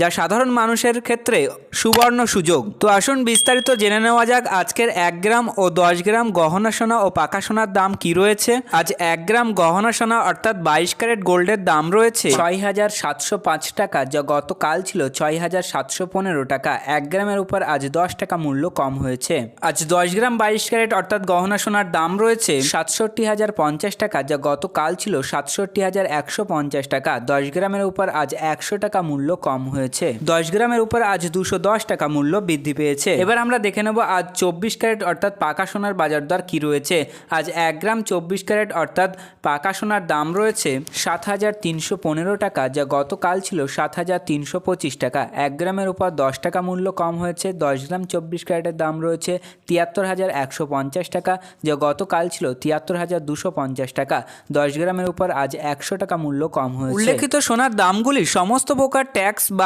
যা সাধারণ মানুষের ক্ষেত্রে সুবর্ণ সুযোগ। তো আসুন বিস্তারিত জেনে নেওয়া যাক আজকের এক গ্রাম ও দশ গ্রাম গহনা সোনা ও পাকা সোনার দাম কি রয়েছে। আজ এক গ্রাম গহনা সোনা অর্থাৎ বাইশ ক্যারেট গোল্ডের দাম রয়েছে। ছয় হাজার সাতশো পাঁচ টাকা, যা গতকাল ছিল ছয় হাজার সাতশো পনেরো টাকা। এক গ্রামের উপর আজ দশ টাকা মূল্য কম হয়েছে। আজ দশ গ্রাম বাইশ ক্যারেট অর্থাৎ গহনা সোনার দাম রয়েছে সাতষট্টি হাজার পঞ্চাশ টাকা, যা গতকাল ছিল সাতষট্টি হাজার একশো পঞ্চাশ টাকা। দশ গ্রামের উপর আজ একশো টাকা মূল্য কম হয়েছে। দশ গ্রামের উপর আজ দুশো দশ টাকা মূল্য বৃদ্ধি পেয়েছে। এবার আমরা দেখে নেব আজ চব্বিশ ক্যারেট অর্থাৎ পাকা সোনার বাজার দর কি রয়েছে। আজ এক গ্রাম চব্বিশ ক্যারেট অর্থাৎ পাকা সোনার দাম রয়েছে সাত হাজার তিনশো পনেরো টাকা, যা গতকাল ছিল সাত হাজার তিনশো পঁচিশ টাকা। এক গ্রামের উপর দশ টাকা মূল্য কম হয়েছে, দশ গ্রাম চব্বিশ ক্যারেটের দাম রয়েছে তিয়াত্তর হাজার একশো পঞ্চাশ টাকা, যা গতকাল ছিল তিয়াত্তর হাজার দুশো পঞ্চাশ টাকা। দশ গ্রামের উপর আজ একশো টাকা মূল্য কম হয়েছে। উল্লেখিত সোনার দামগুলি সমস্ত প্রকার ট্যাক্স